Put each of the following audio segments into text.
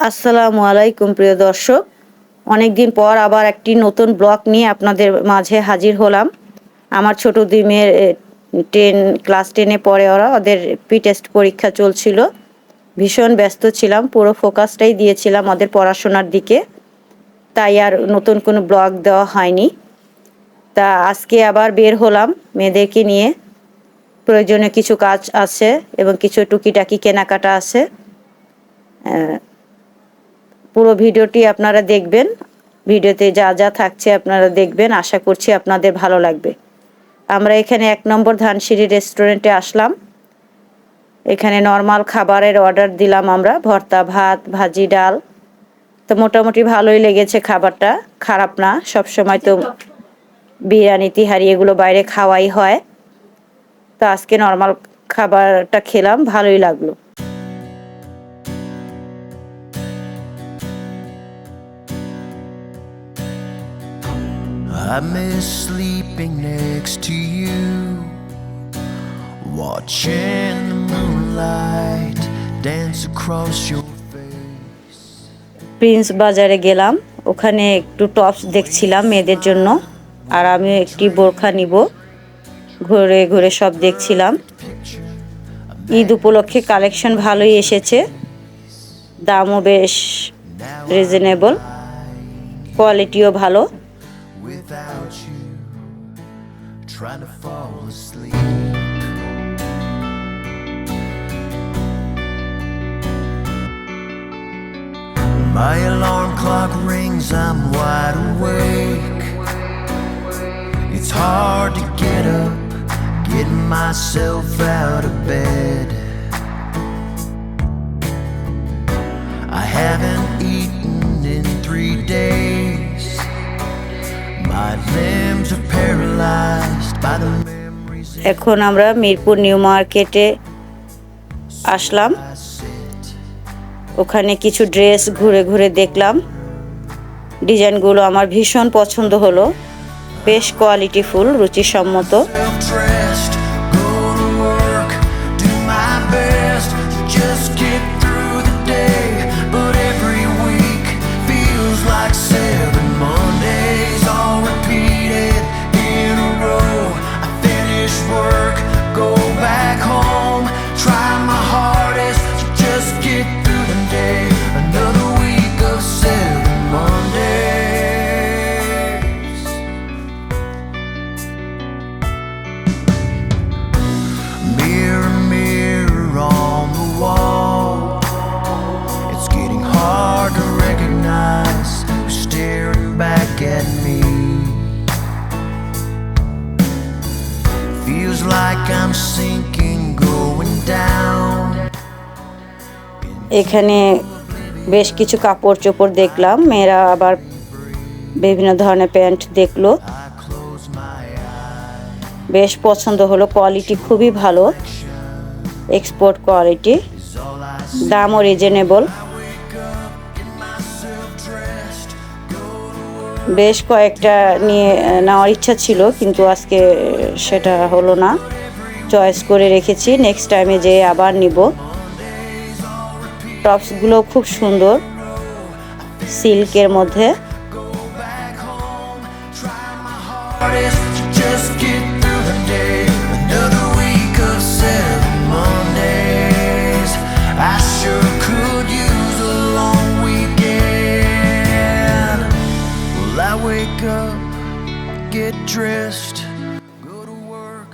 আসসালামু আলাইকুম, প্রিয় দর্শক। অনেকদিন পর আবার একটি নতুন ব্লগ নিয়ে আপনাদের মাঝে হাজির হলাম। আমার ছোট দুই মেয়ের টেন, ক্লাস টেনে পড়ে ওরা ওদের প্রি টেস্ট পরীক্ষা চলছিল। ভীষণ ব্যস্ত ছিলাম, পুরো ফোকাসটাই দিয়েছিলাম ওদের পড়াশোনার দিকে। তাই আর নতুন কোনো ব্লগ দেওয়া হয়নি। তা আজকে আবার বের হলাম মেয়েদেরকে নিয়ে। প্রয়োজনীয় কিছু কাজ আছে এবং কিছু টুকিটাকি কেনাকাটা আছে। পুরো ভিডিওটি আপনারা দেখবেন। ভিডিওতে যা যা থাকছে আপনারা দেখবেন। আশা করছি আপনাদের ভালো লাগবে। আমরা এখানে এক নম্বর ধানসিঁড়ি রেস্টুরেন্টে আসলাম। এখানে নর্মাল খাবারের অর্ডার দিলাম আমরা। ভর্তা, ভাত, ভাজি, ডাল। তো মোটামুটি ভালোই লেগেছে খাবারটা। খারাপ না। সব সময় তো বিরিয়ানি, তিহারি এগুলো বাইরে খাওয়াই হয়। তো আজকে নর্মাল খাবারটা খেলাম। ভালোই লাগল। I miss sleeping next to you, watching the moonlight dance across your face. Prince বাজারে গেলাম। ওখানে একটু টপস দেখছিলাম মেয়েদের জন্য। আর আমি একটি বোরখা নিব। ঘুরে ঘুরে সব দেখছিলাম। ঈদ উপলক্ষে কালেকশন ভালোই এসেছে। দামও বেশ রিজনেবল কোয়ালিটিও ভালো। Without you, trying to fall asleep. My alarm clock rings, I'm wide awake. It's hard to get up, getting myself out of bed. I haven't এখন আমরা মিরপুর নিউ মার্কেটে আসলাম। ওখানে কিছু ড্রেস ঘুরে ঘুরে দেখলাম। ডিজাইনগুলো আমার ভীষণ পছন্দ হলো। বেশ কোয়ালিটি ফুল রুচিসম্মত at me. Feels like I'm sinking, going down. এখানে বেশ কিছু কাপড় চোপড় দেখলাম মেয়েরা আবার বিভিন্ন ধরনের প্যান্ট দেখল. বেশ পছন্দ হলো কোয়ালিটি খুবই ভালো এক্সপোর্ট কোয়ালিটি. দামও রিজনেবল বেশ কয়েকটা নিয়ে নেওয়ার ইচ্ছা ছিল, কিন্তু আজকে সেটা হলো না। চয়েস করে রেখেছি নেক্সট টাইমে যেয়ে আবার নিব। টপসগুলো খুব সুন্দর সিল্কের মধ্যে। Well, I wake up, get dressed, go to work.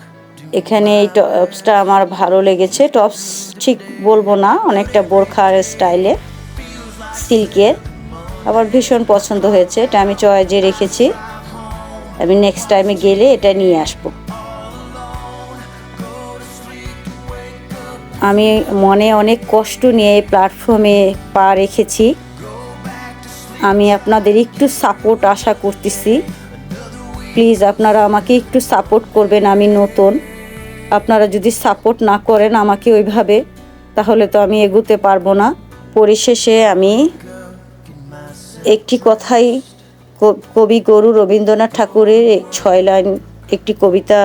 এখানে এই টপসটা আমার ভালো লেগেছে। টপস ঠিক বলব না অনেকটা বোরখার স্টাইলে সিল্কের আমার ভীষণ পছন্দ হয়েছে এটা আমি চয়েজে রেখেছি। আমি নেক্সট টাইমে গেলে এটা নিয়ে আসব। আমি মনে অনেক কষ্ট নিয়ে প্ল্যাটফর্মে পা রেখেছি। আমি আপনাদের একটু সাপোর্ট আশা করতেছি। প্লিজ আপনারা আমাকে একটু সাপোর্ট করবেন, আমি নতুন। আপনারা যদি সাপোর্ট না করেন আমাকে ওইভাবে, তাহলে তো আমি এগোতে পারব না। পরিশেষে আমি একটি কথাই কবি গরু রবীন্দ্রনাথ ঠাকুরের ছয় লাইন একটি কবিতা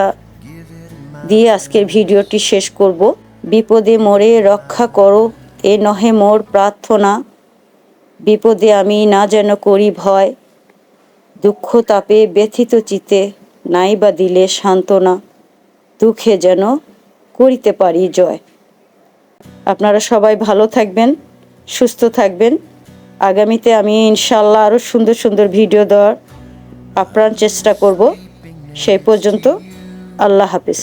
দিয়ে আজকের ভিডিওটি শেষ করব। বিপদে মরে রক্ষা করো, এ নহে মোর প্রার্থনা। বিপদে আমি না যেন করি ভয়, দুঃখ তাপে ব্যথিত চিতে নাই বা দিলে সান্ত্বনা, দুঃখে যেন করিতে পারি জয়। আপনারা সবাই ভালো থাকবেন, সুস্থ থাকবেন। আগামীতে আমি ইনশাল্লাহ আরও সুন্দর সুন্দর ভিডিও দেওয়ার আপ্রাণ চেষ্টা করব। সেই পর্যন্ত আল্লাহ হাফিজ।